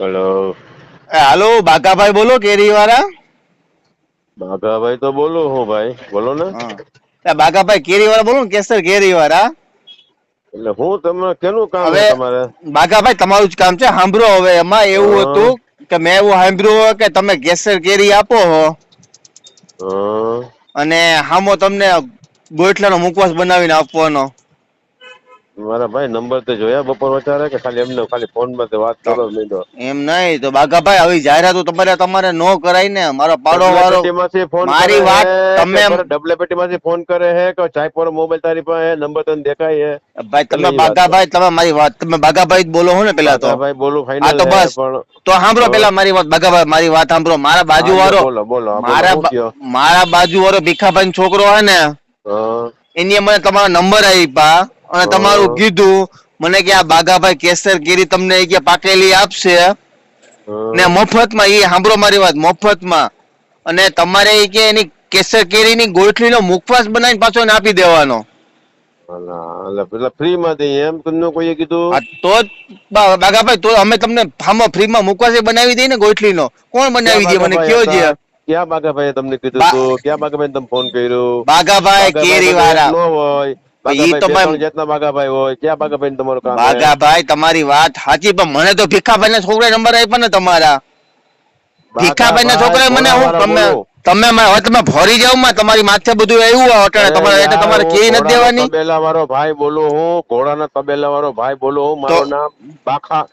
Hello હાલો બાકાભાઈ બોલો કેરી વાળા બાઘાભાઈ તો બોલો હું ભાઈ. બોલો ને. બાકાભાઈ કેરી વાળા બોલો ને કેસર કેરી વાળા એટલે હું તમને કેનું કામ છે તમારે? બાકાભાઈ તમારું જ કામ છે. સાંભળો હવે એમાં એવું હતું કે મેં એવું સાંભળ્યું કે તમે કેસર કેરી આપો હો. અને હામો તમને ગોઠલાનો મુખવાસ બનાવીને આપવાનો. મારા ભાઈ નંબર તો જોયા બપોર વચારે કે ખાલી એમને ખાલી ફોનમાં વાત કરો લીધો એમ નહીં તો બાકાભાઈ આવી જાહેરાતો તમારે તમારે નો કરાય ને. મારો પાડો વાળો. ફોન મારી વાત તમે- ડબલે પેટી માંથી ફોન કરે હે કે ચાય પર મોબાઈલ તારી પાસે નંબર તને દેખાય હે? ભાઈ તમે વાત તમે મારી વાત તમે બાકાભાઈ જ બોલો હો ને પેલા તો. ભાઈ બોલું ફાઈનલ તો બસ. તો સાંભળો પેલા મારી વાત બાકાભાઈ મારી વાત સાંભળો. મારા બાજુ વાળો. બોલો બોલો મારા? મારા બાજુ વાળો ભીખાભાઈ છોકરો હે ને એની મને તમારો નંબર આપ્યા અને તમારું કીધું મને કે આ બાગાભાઈ કેસર કેરી તમને કે પાકેલી આપશે. ને મફતમાં એ સાંભળો મારી વાત મફતમાં. અને તમારે કે એની કેસર કેરીની ગોઠલીનો મુખવાસ બનાવીને પાછો એને આપી દેવાનો. દઈએ એમ તમને કોઈએ કીધું? તો બાગાભાઈ તો અમે તમને ફામાં ફ્રીમાં મુખવાસ બનાવી દઈએ ને ગોઠલીનો કોણ બનાવી દે મને કયો છે ક્યાં બાગાભાઈ તમને કીધું બા- ક્યાં બાગાભાઈ તમે ફોન કર્યો? બાગાભાઈ કેરી વાળા નો હોય. ઈ તો ભાઈ- ત્રણ જાતના બાગાભાઈ હોય. ક્યાં તમારું કામ તમારી વાત સાચી પણ મને તો ભીખાભાઈ ના છોકરા નંબર આપ્યા ને તમારા. ભીખાભાઈ ના છોકરા મને હું તમે તમે તમે ભરી જાવમાં તમારી માથે બધું આવ્યું હોય અટાણે તમારે એટલે તમારે કે નથી દેવાની? તબેલા વાળો ભાઈ બોલો હું ઘોડાના તબેલા વાળો ભાઈ બોલો હું મારું નામ બાખા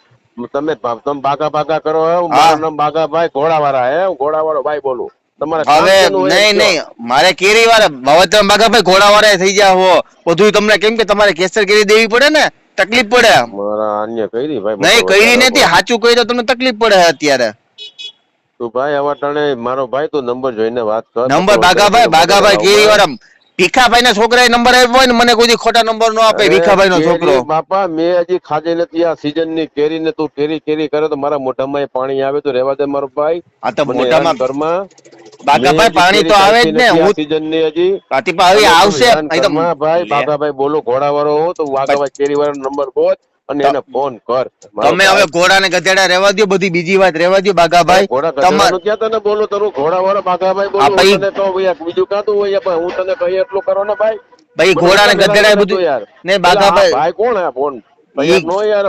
તમે તમે બાગા બાગા કરો મારું નામ બાગા ભાઈ ઘોડા વાળા હે હું ઘોડાવાળો ભાઈ બોલું. હવે શેનું હોય નહીં એ નહીં. મારે કેરી વાળા હવે તમે બાગાભાઈ ઘોડા વાળા થઈ ગયા હો. બધું તમને કેમ કે તમારે કેસર કેરી દેવી પડે ને? તકલીફ પડે અન્ય કરી ભાઈ નહીં કઈ નથી. સાચું કહી તો તમને તકલીફ પડે અત્યારે. તું ભાઈ હવે ટાણે મારો ભાઈ તું નંબર જોઈને વાત કર. નંબર બાગાભાઈ બાગાભાઈ કેરી વાળા ભીખાભાઈ ના છોકરાએ નંબર આપ્યો હોય ને મને કોઈ ખોટા નંબર નો આપે ભીખાભાઈ નો છોકરો. બાપા મેં હજી ખાધી નથી. આ સીઝનની કેરી ને તું કેરી કેરી કરે તો મારા મોઢામાં પાણી આવે તો રેવા દે મારો ભાઈ. આ તો મોઢામાં હેરાન બાગાભાઈ પાણી તો આવે જ ને. હું સીઝનની હજી. હવે આવશે. ભાઈ લે. બોલો ઘોડા વાળો હો તો વાઘાભાઈ કેરી વાળો નંબર ગોત અને એને ફોન કર. તમે હવે ઘોડા ને ગધેડા રેવા દો બધી બીજી વાત રેવા દો બાગાભાઈ ઘોડા તમાર ક્યાં તને બોલો તારું ઘોડાવાળો બાગાભાઈ આ બોલું તને કહું બીજું કાતું હોય પણ હું તને કહીએ એટલું કરો ને ભાઈ. ભાઈ ઘોડા ને ગધેડા બધું યાર. ને ભાઈ કોણ હે ફોન ભાઈ નો યાર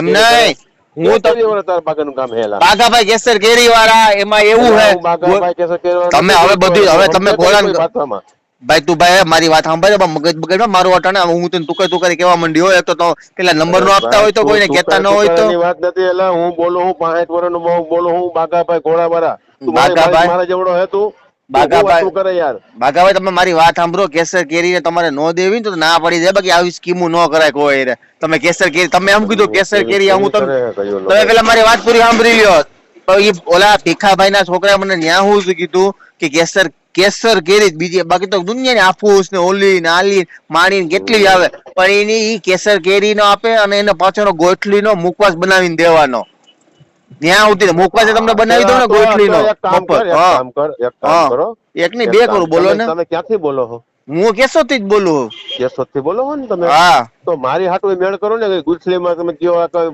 એમ નહીં. કરી. હું તો- કામ હેલા કેસર કેરી એમાં એવું હે તમે હવે બધી- હવે તમે? ભાઈ તું ભાઈ મારી વાત સાંભળે પણ મગજ બગડમાં મારું અટાણે હું તને તુકર તુકર કેવા મંડી હોય તો તો પેલા નંબર નો આપતા હોય તો કોઈ કોઈને કેતા ન હોય તો વાત નથી એટલે હું બોલું હું પાંચ વર્ષ નો બોલું હું બાગાભાઈ ઘોડાવાળા તું બાગાભાઈ- મારા જેવડો હે તું કરે યાર. બાગાભાઈ તમે મારી વાત સાંભળો કેસર કેરી ને તમારે નો દેવી તો ના પડી જાય. બાકી આવી સ્કીમો ન કરાય કોઈ રે. તમે કેસર કેરી તમે એમ કીધું કેસર કેરી હું તમે તમે પેલા મારી વાત પૂરી સાંભળી લ્યો. તો એ ઓલા ભીખાભાઈ ના છોકરા મને ન્યા હું કીધું કે કેસર કેસર કેરી બીજી બાકી તો દુનિયાની આફૂસ ને ઓલી ને આલી માણી ને કેટલી આવે. પણ એની કેસર કેરી નો આપે અને એને પાછળનો ગોઠલી નો મુકવાસ બનાવીને દેવાનો. ન્યા ઉતી મોકવા છે તમને બનાવી દઉં ને ગોટલી નો એક કામ કર એક હા. કામ એક હા. કરો. એક ની બે કરું બોલો ને. તમે ક્યાંથી બોલો છો? હું કેસો થી જ બોલું કેશોદથી બોલો છો ને તમે? હા. તો મારી હાટુ મેળ કરો ને કે ગુજસલીમાં તમે કયો તમે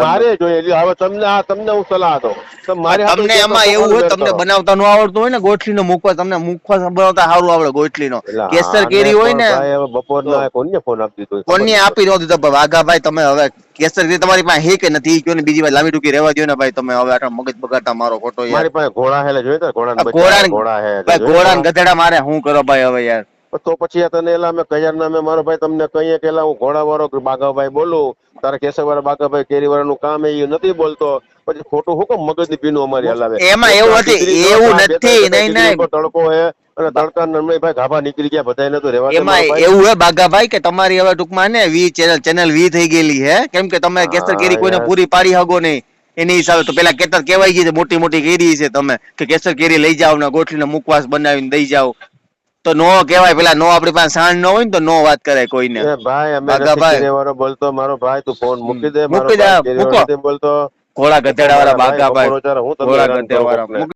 મારે જોઈએ એટલે હવે તમને આ તમને હું સલાહ દઉં તમને એમાં એવું હોય તમને બનાવતા નું આવડતું હોય ને ગોઠલી નો મુખવાસ તમને મુખવાસ બનાવતા સારું આવડે ગોઠલી નો કેસર કેરી હોય ને ભાઈ બપોરના કોને ફોન આપી દીધો કોની આપી દો દીધો ભાઈ વાઘાભાઈ તમે હવે કેસર કેરી તમારી પાસે હે કે નથી? કયો ને બીજી વાર લાંબી ટૂંકી રહેવા દો ને ભાઈ તમે હવે આટલા મગજ બગાડતા મારો ખોટો યાર. મારી પાસે ઘોડા હેલે જોઈએ તો ઘોડા ઘોડા ઘોડા હે ઘોડા ગધેડા મારે શું કરો ભાઈ હવે યાર? તો પછી તને એલા મેં કયાર ના મેં મારો ભાઈ તમને કહીએ કે હું ઘોડાવાળો બાગાભાઈ બોલું. તારા કેસર વાળા બાગાભાઈ કેરી કામ એ નથી બોલતો. પછી ખોટું હું કેમ મગજની પીનું અમારી હલાવે? એમાં એવું નથી, એવું નથી, નહીં, નહીં. તડકો હે અને તડકા નમણી ભાઈ ગાભા નીકળી ગયા બધાને તો રહેવા એમાં એવું હે બાગાભાઈ કે તમારી હવે ટૂંકમાં ને વી ચેનલ ચેનલ વી થઈ ગયેલી હે. કેમ કે તમે કેસર કેરી કોઈને પૂરી પાડી હગો નહીં. એની હિસાબે તો પેલા કેતર કેવાય ગઈ છે મોટી મોટી કેરી છે તમે. કે કેસર કેરી લઈ જાવ ને ગોઠલીને મુકવાસ બનાવીને દઈ જાવ તો નો કહેવાય પેલા નો આપણી પાસે સાંજ ન હોય ને તો નો વાત કરાય કોઈને. ભાઈ અમે બાગાભાઈ. બોલતો મારો ભાઈ તું ફોન મૂકી દે મૂકી દે, ભાઈ કેરી બોલતો. ઘોડા ગધેડા વાળા ભાઈ, હું તમને ઘોડા ગધેડા વાળા.